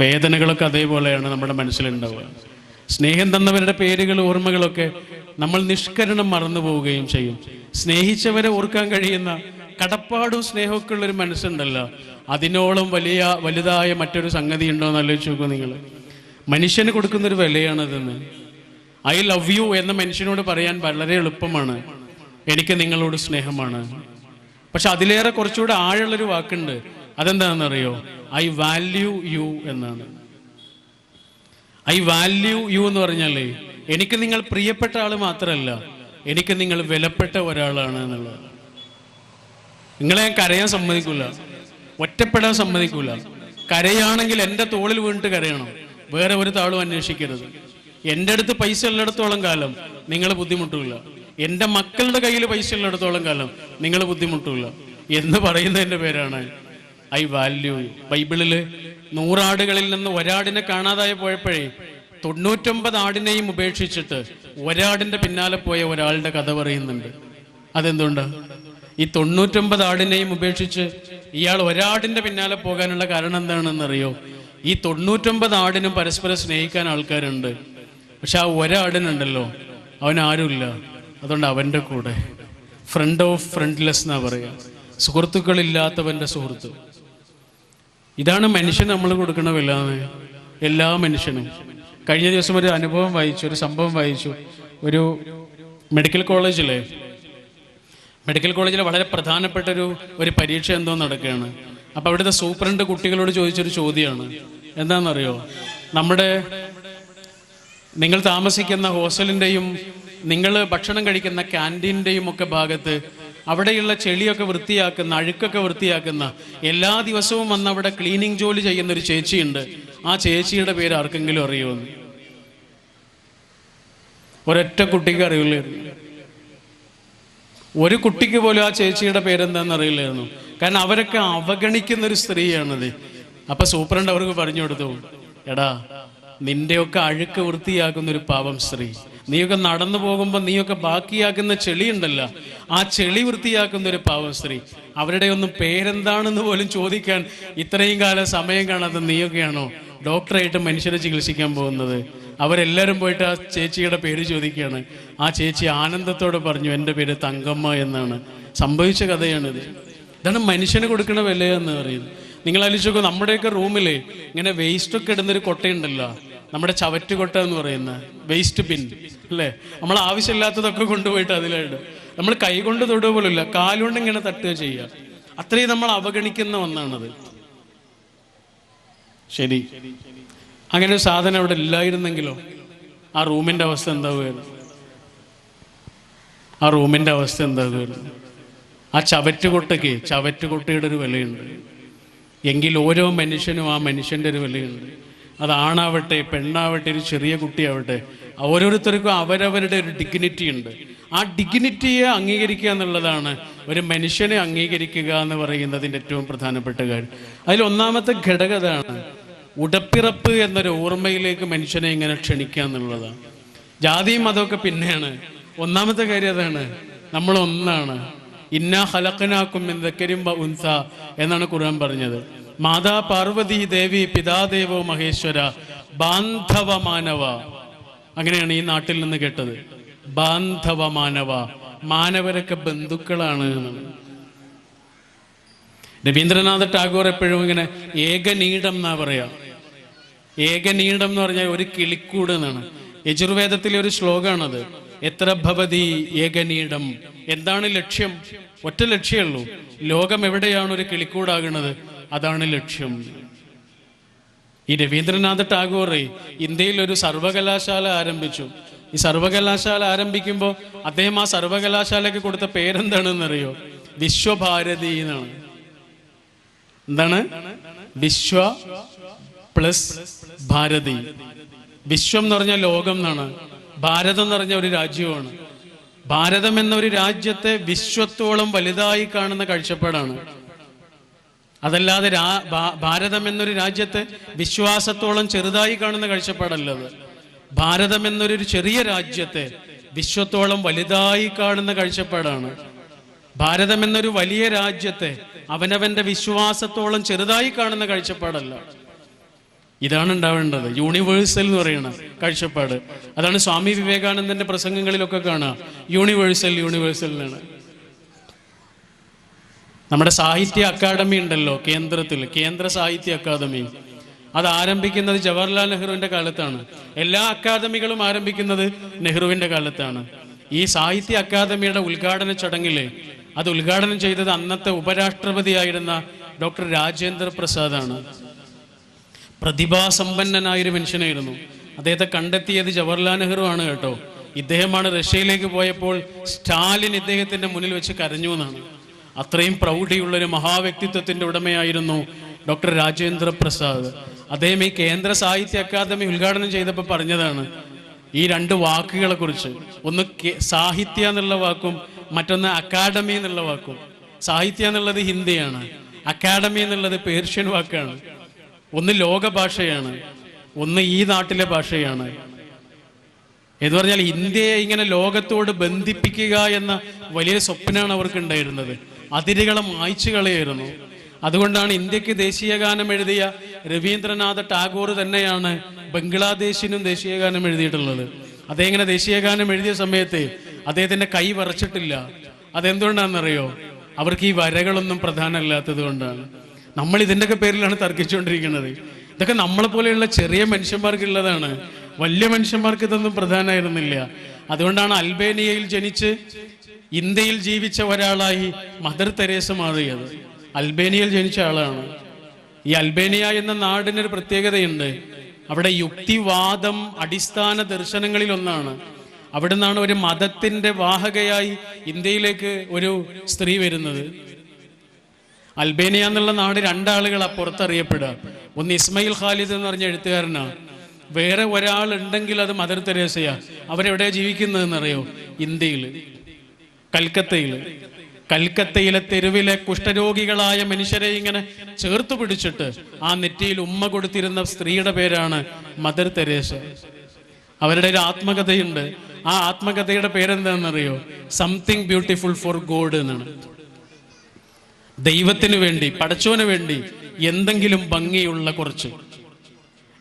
വേദനകളൊക്കെ അതേപോലെയാണ് നമ്മുടെ മനസ്സിലുണ്ടാവുക. സ്നേഹം തന്നവരുടെ പേരുകൾ ഓർമ്മകളൊക്കെ നമ്മൾ നിഷ്കരണം മറന്നു പോവുകയും ചെയ്യും. സ്നേഹിച്ചവരെ ഓർക്കാൻ കഴിയുന്ന കടപ്പാടും സ്നേഹമൊക്കെ ഉള്ളൊരു മനസ്സുണ്ടല്ലോ. അതിനോളം വലിയ വലുതായ മറ്റൊരു സംഗതി ഉണ്ടോ എന്ന് ആലോചിച്ച് നോക്കൂ നിങ്ങൾ. മനുഷ്യന് കൊടുക്കുന്നൊരു വിലയാണതെന്ന്. ഐ ലവ് യു എന്ന മനുഷ്യനോട് പറയാൻ വളരെ എളുപ്പമാണ്. എനിക്ക് നിങ്ങളോട് സ്നേഹമാണ്. പക്ഷെ അതിലേറെ കുറച്ചുകൂടെ ആഴമുള്ളൊരു വാക്കുണ്ട്. അതെന്താണെന്നറിയോ? ഐ വാല്യൂ യു എന്നാണ്. ഐ വാല്യൂ യു എന്ന് പറഞ്ഞാലേ എനിക്ക് നിങ്ങൾ പ്രിയപ്പെട്ട ആൾ മാത്രമല്ല എനിക്ക് നിങ്ങൾ വിലപ്പെട്ട ഒരാളാണ് എന്നുള്ളത്. നിങ്ങളെ ഞാൻ കരയാൻ സമ്മതിക്കില്ല ഒറ്റപ്പെടാൻ സമ്മതിക്കില്ല കരയാണെങ്കിൽ എന്റെ തോളിൽ വീണിട്ട് കരയണം വേറെ ഒരു താളും അന്വേഷിക്കരുത്. എന്റെ അടുത്ത് പൈസ ഉള്ളിടത്തോളം കാലം നിങ്ങൾ ബുദ്ധിമുട്ടില്ല എന്റെ മക്കളുടെ കയ്യിൽ പൈസ ഉള്ളിടത്തോളം കാലം നിങ്ങൾ ബുദ്ധിമുട്ടില്ല എന്ന് പറയുന്നതിന്റെ പേരാണ് ഐ വാല്യൂ. യു ബൈബിളിൽ നൂറാടുകളിൽ നിന്ന് ഒരാടിനെ കാണാതായി പോയപ്പോഴേ തൊണ്ണൂറ്റൊമ്പത് ആടിനെയും ഉപേക്ഷിച്ചിട്ട് ഒരാടിന്റെ പിന്നാലെ പോയ ഒരാളുടെ കഥ പറയുന്നുണ്ട്. അതെന്തുകൊണ്ട് ഈ തൊണ്ണൂറ്റൊമ്പത് ആടിനെയും ഉപേക്ഷിച്ച് ഇയാൾ ഒരാടിന്റെ പിന്നാലെ പോകാനുള്ള കാരണം എന്താണെന്നറിയോ? ഈ തൊണ്ണൂറ്റൊമ്പത് ആടിനും പരസ്പരം സ്നേഹിക്കാൻ ആൾക്കാരുണ്ട്. പക്ഷെ ആ ഒരാടിനുണ്ടല്ലോ. അവൻ ആരുമില്ല. അതുകൊണ്ട് അവന്റെ കൂടെ. ഫ്രണ്ട് ഓഫ് ഫ്രണ്ട്ലെസ് എന്നാ പറയാ. സുഹൃത്തുക്കളില്ലാത്തവന്റെ സുഹൃത്ത്. ഇതാണ് മനുഷ്യൻ നമ്മൾ കൊടുക്കുന്ന വില. എല്ലാ മനുഷ്യനും. കഴിഞ്ഞ ദിവസം ഒരു അനുഭവം വായിച്ചു ഒരു സംഭവം വായിച്ചു. ഒരു മെഡിക്കൽ കോളേജിലെ മെഡിക്കൽ കോളേജിലെ വളരെ പ്രധാനപ്പെട്ട ഒരു ഒരു പരീക്ഷ എന്തോ നടക്കുകയാണ്. അപ്പോൾ അവിടുത്തെ സൂപ്രണ്ട് കുട്ടികളോട് ചോദിച്ചൊരു ചോദ്യമാണ് എന്താണെന്നറിയോ നമ്മുടെ നിങ്ങൾ താമസിക്കുന്ന ഹോസ്റ്റലിന്റെയും നിങ്ങൾ ഭക്ഷണം കഴിക്കുന്ന ക്യാന്റീന്റെയും ഒക്കെ ഭാഗത്ത് അവിടെയുള്ള ചെളിയൊക്കെ വൃത്തിയാക്കുന്ന അഴുക്കൊക്കെ വൃത്തിയാക്കുന്ന എല്ലാ ദിവസവും വന്ന് അവിടെ ക്ലീനിങ് ജോലി ചെയ്യുന്ന ഒരു ചേച്ചിയുണ്ട്. ആ ചേച്ചിയുടെ പേര് ആർക്കെങ്കിലും അറിയുമെന്ന്? ഒരൊറ്റ കുട്ടിക്ക് അറിയില്ലായിരുന്നു. ഒരു കുട്ടിക്ക് പോലും ആ ചേച്ചിയുടെ പേരെന്താന്ന് അറിയില്ലായിരുന്നു. കാരണം അവരൊക്കെ അവഗണിക്കുന്ന ഒരു സ്ത്രീയാണത്. അപ്പൊ സൂപ്രണ്ട് അവർക്ക് പറഞ്ഞു കൊടുത്തു എടാ നിന്റെയൊക്കെ അഴുക്ക് വൃത്തിയാക്കുന്ന ഒരു പാവം സ്ത്രീ. നീയൊക്കെ നടന്നു പോകുമ്പോൾ നീയൊക്കെ ബാക്കിയാക്കുന്ന ചെളി ഉണ്ടല്ലോ ആ ചെളി വൃത്തിയാക്കുന്ന ഒരു പാവം സ്ത്രീ. അവരുടെ ഒന്നും പേരെന്താണെന്ന് പോലും ചോദിക്കാൻ ഇത്രയും കാലം സമയം കാണാത്ത നീയൊക്കെയാണോ ഡോക്ടറായിട്ട് മനുഷ്യരെ ചികിത്സിക്കാൻ പോകുന്നത്? അവരെല്ലാവരും പോയിട്ട് ആ ചേച്ചിയുടെ പേര് ചോദിക്കുകയാണ്. ആ ചേച്ചി ആനന്ദത്തോടെ പറഞ്ഞു എന്റെ പേര് തങ്കമ്മ എന്നാണ്. സംഭവിച്ച കഥയാണിത്. ഇതാണ് മനുഷ്യന് കൊടുക്കുന്ന വില എന്ന് പറയുന്നത്. നിങ്ങൾ ആലോചിച്ചോക്കോ നമ്മുടെയൊക്കെ റൂമിൽ ഇങ്ങനെ വേസ്റ്റ് ഒക്കെ ഇടുന്നൊരു കൊട്ടയുണ്ടല്ലോ. നമ്മുടെ ചവറ്റുകൊട്ട എന്ന് പറയുന്ന വേസ്റ്റ് ബിൻ അല്ലേ? നമ്മൾ ആവശ്യമില്ലാത്തതൊക്കെ കൊണ്ടുപോയിട്ട് അതിലുണ്ട് നമ്മൾ കൈ കൊണ്ട് തൊടുക പോലുമില്ല. കാലുകൊണ്ട് ഇങ്ങനെ തട്ടുക ചെയ്യുക. അത്രയും നമ്മൾ അവഗണിക്കുന്ന ഒന്നാണത്. ശരി. അങ്ങനെ ഒരു സാധനം അവിടെ ഇല്ലായിരുന്നെങ്കിലോ? ആ റൂമിന്റെ അവസ്ഥ എന്താകുമായിരുന്നു ആ റൂമിന്റെ അവസ്ഥ എന്താകുമായിരുന്നു ആ ചവറ്റുകൊട്ടയ്ക്ക് ചവറ്റുകൊട്ടയുടെ ഒരു വിലയുണ്ട്. എങ്കിൽ ഓരോ മനുഷ്യനും ആ മനുഷ്യന്റെ ഒരു വിലയുണ്ട്. അത് ആണാവട്ടെ പെണ്ണാവട്ടെ ഒരു ചെറിയ കുട്ടിയാവട്ടെ ഓരോരുത്തർക്കും അവരവരുടെ ഒരു ഡിഗ്നിറ്റി ഉണ്ട്. ആ ഡിഗ്നിറ്റിയെ അംഗീകരിക്കുക എന്നുള്ളതാണ് ഒരു മനുഷ്യനെ അംഗീകരിക്കുക എന്ന് പറയുന്നതിന്റെ ഏറ്റവും പ്രധാനപ്പെട്ട കാര്യം. അതിൽ ഒന്നാമത്തെ ഘടകതാണ് ഉടപ്പിറപ്പ് എന്നൊരു ഓർമ്മയിലേക്ക് മനുഷ്യനെ ഇങ്ങനെ ക്ഷണിക്കുക എന്നുള്ളതാണ്. ജാതിയും മതമൊക്കെ പിന്നെയാണ്. ഒന്നാമത്തെ കാര്യം അതാണ് നമ്മൾ ഒന്നാണ് ഇന്ന ഹലക്കനാക്കും എന്തൊക്കെയും എന്നാണ് ഖുർആൻ പറഞ്ഞത്. മാതാ പാർവതി ദേവി പിതാദേവോ മഹേശ്വര ബാന്ധവ മാനവ അങ്ങനെയാണ് ഈ നാട്ടിൽ നിന്ന് കേട്ടത്. ബാന്ധവ മാനവ മാനവരൊക്കെ ബന്ധുക്കളാണ് രവീന്ദ്രനാഥ ടാഗോർ എപ്പോഴും ഇങ്ങനെ ഏകനീടം എന്നാ പറയാ. ഏകനീടം എന്ന് പറഞ്ഞാൽ ഒരു കിളിക്കൂട് എന്നാണ്. യജുർവേദത്തിലെ ഒരു ശ്ലോകമാണത് എത്ര ഭവതി ഏകനീടം? എന്താണ് ലക്ഷ്യം? ഒറ്റ ലക്ഷ്യമുള്ളൂ ലോകം എവിടെയാണ് ഒരു കിളിക്കൂടാകുന്നത് അതാണ് ലക്ഷ്യം. ഈ രവീന്ദ്രനാഥ് ടാഗോർ ഇന്ത്യയിൽ ഒരു സർവകലാശാല ആരംഭിച്ചു. ഈ സർവകലാശാല ആരംഭിക്കുമ്പോൾ അദ്ദേഹം ആ സർവകലാശാലയ്ക്ക് കൊടുത്ത പേരെന്താണെന്നറിയോ? വിശ്വഭാരതി എന്നാണ്. എന്താണ്? വിശ്വ പ്ലസ് ഭാരതി. വിശ്വം എന്ന് പറഞ്ഞ ലോകം എന്നാണ്. ഭാരതം എന്ന് പറഞ്ഞ ഒരു രാജ്യമാണ് ഭാരതം എന്ന ഒരു രാജ്യത്തെ വിശ്വത്തോളം വലുതായി കാണുന്ന കാഴ്ചപ്പാടാണ്. അതല്ലാതെ രാ- ഭാരതം എന്നൊരു രാജ്യത്തെ വിശ്വാസത്തോളം ചെറുതായി കാണുന്ന കാഴ്ചപ്പാടല്ലത്. ഭാരതം എന്നൊരു ചെറിയ രാജ്യത്തെ വിശ്വത്തോളം വലുതായി കാണുന്ന കാഴ്ചപ്പാടാണ്. ഭാരതം എന്നൊരു വലിയ രാജ്യത്തെ അവനവന്റെ വിശ്വാസത്തോളം ചെറുതായി കാണുന്ന കാഴ്ചപ്പാടല്ല. ഇതാണ് ഉണ്ടാവേണ്ടത്. യൂണിവേഴ്സൽ എന്ന് പറയുന്ന കാഴ്ചപ്പാട്. അതാണ് സ്വാമി വിവേകാനന്ദന്റെ പ്രസംഗങ്ങളിലൊക്കെ കാണുക. യൂണിവേഴ്സൽ യൂണിവേഴ്സൽ എന്നാണ് നമ്മുടെ സാഹിത്യ അക്കാദമി ഉണ്ടല്ലോ കേന്ദ്രത്തിൽ കേന്ദ്ര സാഹിത്യ അക്കാദമി. അത് ആരംഭിക്കുന്നത് ജവഹർലാൽ നെഹ്റുവിന്റെ കാലത്താണ്. എല്ലാ അക്കാദമികളും ആരംഭിക്കുന്നത് നെഹ്റുവിന്റെ കാലത്താണ്. ഈ സാഹിത്യ അക്കാദമിയുടെ ഉദ്ഘാടന ചടങ്ങിൽ അത് ഉദ്ഘാടനം ചെയ്തത് അന്നത്തെ ഉപരാഷ്ട്രപതിയായിരുന്ന ഡോക്ടർ രാജേന്ദ്ര പ്രസാദാണ്. പ്രതിഭാസമ്പന്നനായൊരു മനുഷ്യനായിരുന്നു. അദ്ദേഹത്തെ കണ്ടെത്തിയത് ജവഹർലാൽ നെഹ്റു ആണ് കേട്ടോ. ഇദ്ദേഹമാണ് റഷ്യയിലേക്ക് പോയപ്പോൾ സ്റ്റാലിൻ ഇദ്ദേഹത്തിന്റെ മുന്നിൽ വെച്ച് കരഞ്ഞു എന്നാണ്. അത്രയും പ്രൗഢിയുള്ള ഒരു മഹാവ്യക്തിത്വത്തിന്റെ ഉടമയായിരുന്നു ഡോക്ടർ രാജേന്ദ്ര പ്രസാദ്. അദ്ദേഹം ഈ കേന്ദ്ര സാഹിത്യ അക്കാദമി ഉദ്ഘാടനം ചെയ്തപ്പോൾ പറഞ്ഞതാണ് ഈ രണ്ട് വാക്കുകളെ കുറിച്ച് ഒന്ന് സാഹിത്യ എന്നുള്ള വാക്കും മറ്റൊന്ന് അക്കാഡമി എന്നുള്ള വാക്കും. സാഹിത്യ എന്നുള്ളത് ഹിന്ദിയാണ് അക്കാഡമി എന്നുള്ളത് പേർഷ്യൻ വാക്കാണ്. ഒന്ന് ലോക ഭാഷയാണ് ഒന്ന് ഈ നാട്ടിലെ ഭാഷയാണ്. എന്ന് പറഞ്ഞാൽ ഇന്ത്യയെ ഇങ്ങനെ ലോകത്തോട് ബന്ധിപ്പിക്കുക എന്ന വലിയ സ്വപ്നമാണ് അവർക്ക് ഉണ്ടായിരുന്നത് അതിരുകളെ മായ്ച്ചു കളയായിരുന്നു അതുകൊണ്ടാണ് ഇന്ത്യയ്ക്ക് ദേശീയ ഗാനം എഴുതിയ രവീന്ദ്രനാഥ ടാഗോർ തന്നെയാണ് ബംഗ്ലാദേശിനും ദേശീയ ഗാനം എഴുതിയിട്ടുള്ളത്. അദ്ദേഹം ഇങ്ങനെ ദേശീയ ഗാനം എഴുതിയ സമയത്ത് അദ്ദേഹത്തിന്റെ കൈ വരച്ചിട്ടില്ല അതെന്തുകൊണ്ടാണെന്നറിയോ? അവർക്ക് ഈ വരകളൊന്നും പ്രധാനമല്ലാത്തത് കൊണ്ടാണ്. നമ്മൾ ഇതിന്റെയൊക്കെ പേരിലാണ് തർക്കിച്ചുകൊണ്ടിരിക്കുന്നത്. ഇതൊക്കെ നമ്മളെ പോലെയുള്ള ചെറിയ മനുഷ്യന്മാർക്കുള്ളതാണ്. വലിയ മനുഷ്യന്മാർക്ക് ഇതൊന്നും പ്രധാനമായിരുന്നില്ല. അതുകൊണ്ടാണ് അൽബേനിയയിൽ ജനിച്ച് ഇന്ത്യയിൽ ജീവിച്ച ഒരാളായി മദർ തെരേസ മാറിയത്. അൽബേനിയയിൽ ജനിച്ച ആളാണ്. ഈ അൽബേനിയ എന്ന നാടിനൊരു പ്രത്യേകതയുണ്ട്. അവിടെ യുക്തിവാദം അടിസ്ഥാന ദർശനങ്ങളിൽ ഒന്നാണ്. അവിടെ നിന്നാണ് ഒരു മതത്തിന്റെ വാഹകയായി ഇന്ത്യയിലേക്ക് ഒരു സ്ത്രീ വരുന്നത്. അൽബേനിയ എന്നുള്ള നാട് രണ്ടാളുകളാ പുറത്തറിയപ്പെടുക. ഒന്ന് ഇസ്മയിൽ ഖാലിദ് എന്ന് പറഞ്ഞ എഴുത്തുകാരനാ. വേറെ ഒരാൾ ഉണ്ടെങ്കിൽ അത് മദർ തെരേസയാ. അവരെവിടെയാ ജീവിക്കുന്നതെന്നറിയോ? ഇന്ത്യയിൽ കൽക്കത്തയിൽ. കൽക്കത്തയിലെ തെരുവിലെ കുഷ്ഠരോഗികളായ മനുഷ്യരെ ഇങ്ങനെ ചേർത്ത് പിടിച്ചിട്ട് ആ നെറ്റിയിൽ ഉമ്മ കൊടുത്തിരുന്ന സ്ത്രീയുടെ പേരാണ് മദർ തെരേശ അവരുടെ ഒരു ആത്മകഥയുണ്ട്. ആ ആത്മകഥയുടെ പേരെന്താണെന്നറിയോ? സംതിങ് ബ്യൂട്ടിഫുൾ ഫോർ ഗോഡ് എന്നാണ്. ദൈവത്തിന് വേണ്ടി പടച്ചോന് വേണ്ടി എന്തെങ്കിലും ഭംഗിയുള്ള കുറച്ച്.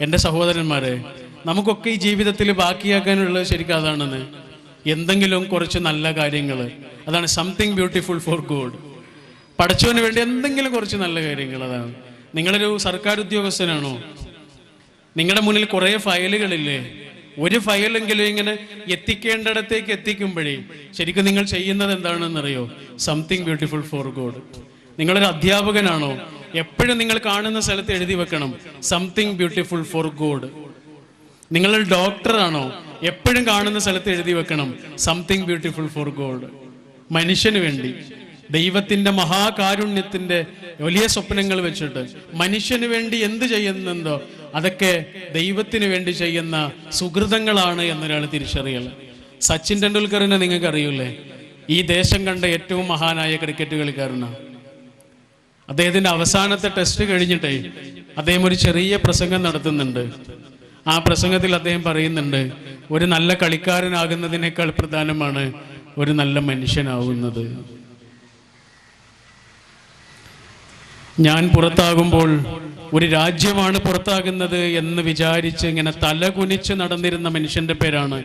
എന്റെ സഹോദരന്മാരെ നമുക്കൊക്കെ ഈ ജീവിതത്തിൽ ബാക്കിയാക്കാനുള്ളത് ശരിക്കും അതാണെന്ന്. എന്തെങ്കിലും കുറച്ച് നല്ല കാര്യങ്ങൾ. അതാണ് സംതിങ് ബ്യൂട്ടിഫുൾ ഫോർ ഗോഡ് പഠിച്ചവന് വേണ്ടി എന്തെങ്കിലും കുറച്ച് നല്ല കാര്യങ്ങൾ അതാണ്. നിങ്ങളൊരു സർക്കാർ ഉദ്യോഗസ്ഥനാണോ? നിങ്ങളുടെ മുന്നിൽ കുറേ ഫയലുകളില്ലേ? ഒരു ഫയലെങ്കിലും ഇങ്ങനെ എത്തിക്കേണ്ടിടത്തേക്ക് എത്തിക്കുമ്പോഴേ ശരിക്കും നിങ്ങൾ ചെയ്യുന്നത് എന്താണെന്നറിയോ? സംതിങ് ബ്യൂട്ടിഫുൾ ഫോർ ഗോഡ് നിങ്ങളൊരു അധ്യാപകനാണോ? എപ്പോഴും നിങ്ങൾ കാണുന്ന സ്ഥലത്ത് എഴുതി വെക്കണം സംതിങ് ബ്യൂട്ടിഫുൾ ഫോർ ഗോഡ് നിങ്ങളൊരു ഡോക്ടറാണോ? എപ്പോഴും കാണുന്ന സ്ഥലത്ത് എഴുതി വെക്കണം. സംതിങ് ബ്യൂട്ടിഫുൾ ഫോർ ഗോഡ് മനുഷ്യന് വേണ്ടി. ദൈവത്തിന്റെ മഹാകാരുണ്യത്തിന്റെ വലിയ സ്വപ്നങ്ങൾ വെച്ചിട്ട് മനുഷ്യന് വേണ്ടി എന്ത് ചെയ്യുന്നുണ്ടോ അതൊക്കെ ദൈവത്തിന് വേണ്ടി ചെയ്യുന്ന സുഹൃതങ്ങളാണ് എന്നൊരാൾ തിരിച്ചറിയൽ. സച്ചിൻ ടെണ്ടുൽക്കറിനെ നിങ്ങൾക്ക് അറിയൂലേ ഈ ദേശം കണ്ട ഏറ്റവും മഹാനായ ക്രിക്കറ്റ് കളിക്കാരനാണ് അദ്ദേഹത്തിന്റെ അവസാനത്തെ ടെസ്റ്റ് കഴിഞ്ഞിട്ടേ അദ്ദേഹം ഒരു ചെറിയ പ്രസംഗം നടത്തുന്നുണ്ട്. ആ പ്രസംഗത്തിൽ അദ്ദേഹം പറയുന്നുണ്ട് ഒരു നല്ല കളിക്കാരനാകുന്നതിനേക്കാൾ പ്രധാനമാണ് ഒരു നല്ല മനുഷ്യനാവുന്നത്. ഞാൻ പുറത്താകുമ്പോൾ ഒരു രാജ്യമാണ് പുറത്താകുന്നത് എന്ന് വിചാരിച്ച് ഇങ്ങനെ തലകുനിച്ച് നടന്നിരുന്ന മനുഷ്യന്റെ പേരാണ്.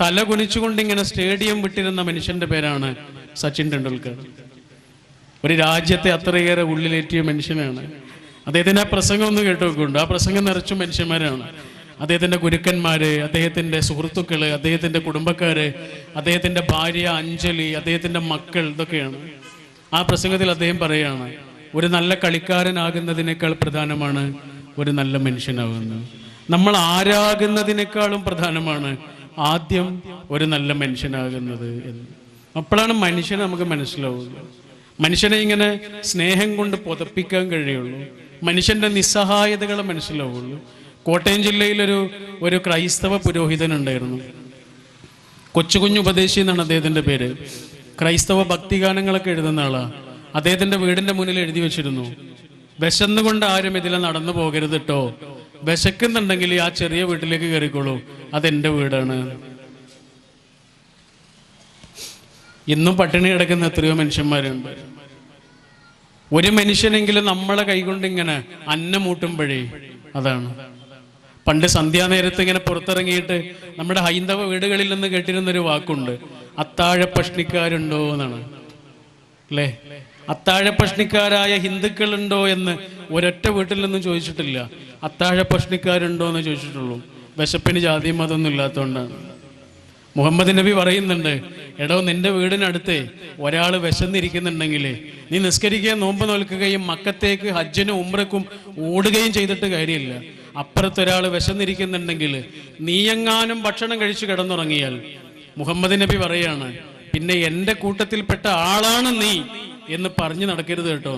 തല കുനിച്ചുകൊണ്ട് ഇങ്ങനെ സ്റ്റേഡിയം വിട്ടിരുന്ന മനുഷ്യന്റെ പേരാണ് സച്ചിൻ ടെണ്ടുൽക്കർ. ഒരു രാജ്യത്തെ അത്രയേറെ ഉള്ളിലേറ്റിയ മനുഷ്യനാണ്. അദ്ദേഹത്തിന്റെ ആ പ്രസംഗം ഒന്ന് കേട്ടു നോക്കുന്നുണ്ട് ആ പ്രസംഗം നിറച്ചു മനുഷ്യന്മാരാണ്. അദ്ദേഹത്തിന്റെ ഗുരുക്കന്മാര് അദ്ദേഹത്തിന്റെ സുഹൃത്തുക്കൾ അദ്ദേഹത്തിന്റെ കുടുംബക്കാര് അദ്ദേഹത്തിന്റെ ഭാര്യ അഞ്ജലി അദ്ദേഹത്തിന്റെ മക്കൾ ഇതൊക്കെയാണ്. ആ പ്രസംഗത്തിൽ അദ്ദേഹം പറയുകയാണ് ഒരു നല്ല കളിക്കാരനാകുന്നതിനേക്കാൾ പ്രധാനമാണ് ഒരു നല്ല മനുഷ്യനാകുന്നത്. നമ്മൾ ആരാകുന്നതിനേക്കാളും പ്രധാനമാണ് ആദ്യം ഒരു നല്ല മനുഷ്യനാകുന്നത് എന്ന്. അപ്പോഴാണ് മനുഷ്യനെ നമുക്ക് മനസ്സിലാവുന്നത്. മനുഷ്യനെ ഇങ്ങനെ സ്നേഹം കൊണ്ട് പുതപ്പിക്കാൻ കഴിയുള്ളൂ. മനുഷ്യന്റെ നിസ്സഹായതകളെ മനസ്സിലാവുള്ളൂ. കോട്ടയം ജില്ലയിലൊരു ഒരു ക്രൈസ്തവ പുരോഹിതൻ ഉണ്ടായിരുന്നു കൊച്ചുകുഞ്ഞു ഉപദേശി എന്നാണ് അദ്ദേഹത്തിന്റെ പേര്. ക്രൈസ്തവ ഭക്തിഗാനങ്ങളൊക്കെ എഴുതുന്ന ആളാ. അദ്ദേഹത്തിന്റെ വീടിന്റെ മുന്നിൽ എഴുതി വെച്ചിരുന്നു. വിശന്നുകൊണ്ട് ആരും ഇതിലെ നടന്നു പോകരുത് കേട്ടോ വിശക്കുന്നുണ്ടെങ്കിൽ ആ ചെറിയ വീട്ടിലേക്ക് കയറിക്കോളൂ. അതെന്റെ വീടാണ്. ഇന്നും പട്ടിണി കിടക്കുന്ന എത്രയോ മനുഷ്യന്മാരുണ്ട് ഒരു മനുഷ്യനെങ്കിലും നമ്മളെ കൈകൊണ്ട് ഇങ്ങനെ അന്നമൂട്ടുമ്പോഴേ അതാണ്. പണ്ട് സന്ധ്യാനേരത്ത് ഇങ്ങനെ പുറത്തിറങ്ങിയിട്ട് നമ്മുടെ ഹൈന്ദവ വീടുകളിൽ നിന്ന് കേട്ടിരുന്നൊരു വാക്കുണ്ട് അത്താഴ പഷ്ണിക്കാരുണ്ടോ എന്നാണ്. അല്ലേ? അത്താഴ പഷ്ണിക്കാരായ ഹിന്ദുക്കളുണ്ടോ എന്ന് ഒരൊറ്റ വീട്ടിൽ നിന്നും ചോദിച്ചിട്ടില്ല. അത്താഴ പഷ്ണിക്കാരുണ്ടോ എന്ന് ചോദിച്ചിട്ടുള്ളൂ. വിശപ്പിന് ജാതിയും മതമൊന്നും ഇല്ലാത്തതുകൊണ്ടാണ് മുഹമ്മദ് നബി പറയുന്നുണ്ട് എടോ നിന്റെ വീടിനടുത്ത് ഒരാൾ വിശന്നിരിക്കുന്നുണ്ടെങ്കിൽ നീ നിസ്കരിക്കുകയും നോമ്പ് നോൽക്കുകയും മക്കത്തേക്ക് ഹജ്ജിനും ഉമ്രക്കും ഓടുകയും ചെയ്തിട്ട് കാര്യമില്ല. അപ്പുറത്തൊരാൾ വിശന്നിരിക്കുന്നുണ്ടെങ്കിൽ നീയെങ്ങാനും ഭക്ഷണം കഴിച്ചു കിടന്നുറങ്ങിയാൽ മുഹമ്മദ് നബി പറയാണ് പിന്നെ എന്റെ കൂട്ടത്തിൽപ്പെട്ട ആളാണ് നീ എന്ന് പറഞ്ഞു നടക്കരുത് കേട്ടോ.